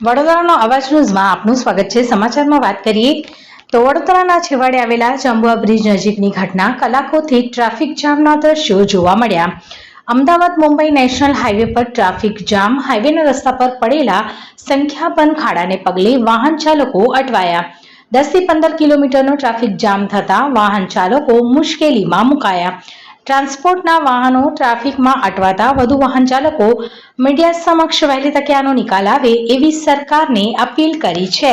વડોદરાનો અવાજ ન્યૂઝમાં આપનું સ્વાગત છે. સમાચારમાં વાત કરીએ તો વડોદરાના છેવાડે આવેલા ચંબુઆ બ્રિજ નજીકની ઘટના કલાકોથી ટ્રાફિક જામના દ્રશ્યો જોવા મળ્યા. અમદાવાદ મુંબઈ નેશનલ હાઈવે પર ટ્રાફિક જામ, હાઈવેના રસ્તા પર પડેલા સંખ્યાબંધ ખાડાને પગલે વાહન ચાલકો અટવાયા. દસથી પંદર કિલોમીટરનો ટ્રાફિક જામ થતા વાહન ચાલકો મુશ્કેલીમાં મુકાયા. ટ્રાન્સપોર્ટના વાહનો ટ્રાફિકમાં અટવાતા વધુ વાહન ચાલકો મીડિયા સમક્ષ વહેલી તકે આનો નિકાલ આવે એવી સરકારને અપીલ કરી છે.